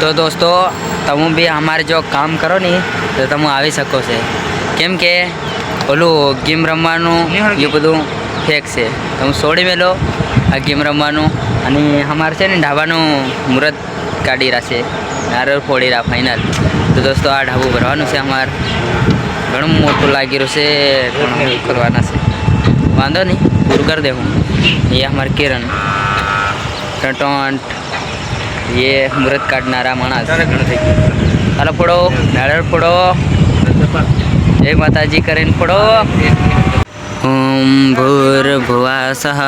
તો દોસ્તો તમે બી અમારે જો કામ કરો ને તો તમે આવી શકો છે. કેમ કે ઓલું ગેમ રમવાનું એ બધું ફેક છે. તમે છોડી મેલો આ ગેમ રમવાનું. અને અમારે છે ને ઢાબાનું મુહૂર્ત કાઢી રાખશે નારળ ફોડી રહ્યા ફાઇનલ તો દોસ્તો આ ઢાબુ ભરવાનું છે અમારે. ઘણું મોટું લાગી રહ્યું છે ઘણું કરવાના છે. વાંધો નહીં પૂરું કરી દેવું. એ અમારે કિરણ ટટોન્ટ એ મુહૂર્ત કાઢનારા માણસ. ચાલો ફોડો નાળિયેર ફોડો. જય માતાજી કરીને ફોડો. ઓમ ભૂર્ભુવા સહ